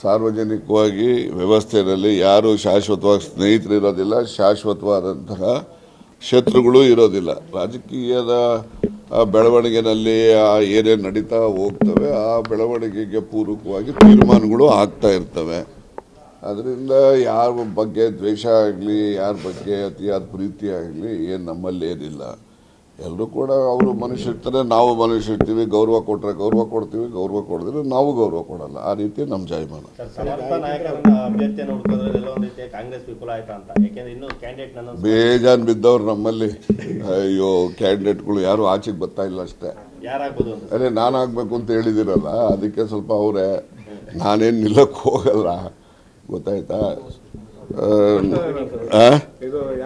ಸಾರ್ವಜನಿಕವಾಗಿ ವ್ಯವಸ್ಥೆಯಲ್ಲಿ ಯಾರು ಶಾಶ್ವತವಾಗಿ ಸ್ನೇಹಿತರು ಇರೋದಿಲ್ಲ, ಶಾಶ್ವತವಾದಂತಹ ಶತ್ರುಗಳು ಇರೋದಿಲ್ಲ. ರಾಜಕೀಯದ ಬೆಳವಣಿಗೆನಲ್ಲಿ ಆ ಏನೇನು ನಡೀತಾ ಹೋಗ್ತವೆ, ಆ ಬೆಳವಣಿಗೆಗೆ ಪೂರಕವಾಗಿ ತೀರ್ಮಾನಗಳು ಆಗ್ತಾ ಇರ್ತವೆ. ಅದರಿಂದ ಯಾರ ಬಗ್ಗೆ ದ್ವೇಷ ಆಗಲಿ, ಯಾರ ಬಗ್ಗೆ ಅತಿಯಾದ ಪ್ರೀತಿ ಆಗಲಿ, ಏನು ನಮ್ಮಲ್ಲಿ ಏನಿಲ್ಲ. ಎಲ್ಲರೂ ಕೂಡ ಅವರು ಮನುಷ್ಯರ್ತಾರೆ ನಾವು ಮನುಷ್ಯರ್ತೀವಿ ಗೌರವ ಕೊಟ್ಟರೆ ಗೌರವ ಕೊಡ್ತೀವಿ ಗೌರವ ಕೊಡಿದ್ರೆ ನಾವು ಗೌರವ ಕೊಡಲ್ಲ. ಆ ರೀತಿ ನಮ್ಮ ಜಾಯಮಾನ. ಸರ್ ಸಮರ್ಥ ನಾಯಕರನ್ನ ಅಭ್ಯರ್ಥಿಯನ್ನು ಹುಡುಕೋದ್ರಲ್ಲಿ ಎಲ್ಲ ಒಂದು ರೀತಿಯ ಕಾಂಗ್ರೆಸ್ ವಿಫಲ ಆಯ್ತಾ ಅಂತ? ಯಾಕೆಂದ್ರೆ ಇನ್ನೂ ಕ್ಯಾಂಡಿಡೇಟ್ ನನ್ನ ಬೇಜಾನ್ ಬಿದ್ದವ್ರು ನಮ್ಮಲ್ಲಿ. ಅಯ್ಯೋ ಕ್ಯಾಂಡಿಡೇಟ್ಗಳು ಯಾರು ಆಚೆಗೆ ಬರ್ತಾ ಇಲ್ಲ ಅಷ್ಟೇ. ಅದೇ ನಾನು ಆಗ್ಬೇಕು ಅಂತ ಹೇಳಿದಿರಲ್ಲ ಅದಕ್ಕೆ ಸ್ವಲ್ಪ ಅವರೇ ನಾನೇನು ನಿಲ್ಲಕ್ಕೆ ಹೋಗಲ್ಲ. ಗೊತ್ತಾಯ್ತಾ?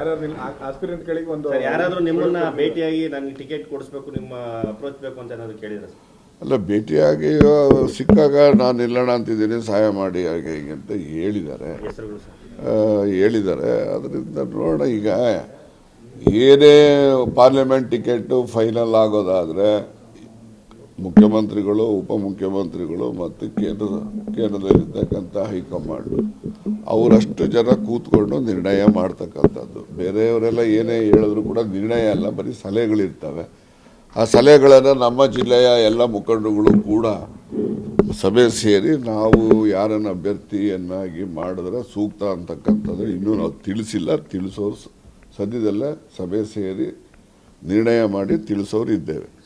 ಆ? ಆಸ್ಪಿರೆಂಟ್ಗಳಿಗೆ ಒಂದು ಸರ್ ಯಾರಾದ್ರೂ ನಿಮ್ಮನ್ನ ಭೇಟಿಯಾಗಿ ನನಗೆ ಟಿಕೆಟ್ ಕೊಡಿಸ್ಬೇಕು ನಿಮ್ಮ ಅಪ್ರೋಚ್ ಬೇಕು ಅಂತ ಏನಾದ್ರು ಕೇಳಿದ್ರೆ ಸರ್? ಅಲ್ಲ ಭೇಟಿಯಾಗಿ ಸಿಕ್ಕಾಗ ನಾನು ನಿಲ್ಲೋಣ ಅಂತಿದ್ದೀನಿ ಸಹಾಯ ಮಾಡಿ ಹಾಗೆ ಹೀಗೆ ಅಂತ ಹೇಳಿದ್ದಾರೆ. ಹೆಸರುಗಳು ಸರ್? ಹೇಳಿದ್ದಾರೆ. ಅದರಿಂದ ನೋಡೋಣ ಈಗ ಏನೇ ಪಾರ್ಲಿಮೆಂಟ್ ಟಿಕೆಟು ಫೈನಲ್ ಆಗೋದಾದರೆ ಮುಖ್ಯಮಂತ್ರಿಗಳು, ಉಪಮುಖ್ಯಮಂತ್ರಿಗಳು ಮತ್ತು ಕೇಂದ್ರ, ಕೇಂದ್ರದಲ್ಲಿರ್ತಕ್ಕಂಥ ಹೈಕಮಾಂಡ್ ಅವರಷ್ಟು ಜನ ಕೂತ್ಕೊಂಡು ನಿರ್ಣಯ ಮಾಡ್ತಕ್ಕಂಥದ್ದು. ಬೇರೆಯವರೆಲ್ಲ ಏನೇ ಹೇಳಿದ್ರು ಕೂಡ ನಿರ್ಣಯ ಅಲ್ಲ, ಬರೀ ಸಲಹೆಗಳಿರ್ತವೆ. ಆ ಸಲಹೆಗಳನ್ನು ನಮ್ಮ ಜಿಲ್ಲೆಯ ಎಲ್ಲ ಮುಖಂಡಗಳು ಕೂಡ ಸಭೆ ಸೇರಿ ನಾವು ಯಾರನ್ನು ಅಭ್ಯರ್ಥಿಯನ್ನಾಗಿ ಮಾಡಿದ್ರೆ ಸೂಕ್ತ ಅಂತಕ್ಕಂಥದ್ದು ಇನ್ನೂ ನಾವು ತಿಳಿಸಿಲ್ಲ. ತಿಳಿಸೋರು ಸದ್ಯದಲ್ಲೇ ಸಭೆ ಸೇರಿ ನಿರ್ಣಯ ಮಾಡಿ ತಿಳಿಸೋರು ಇದ್ದೇವೆ.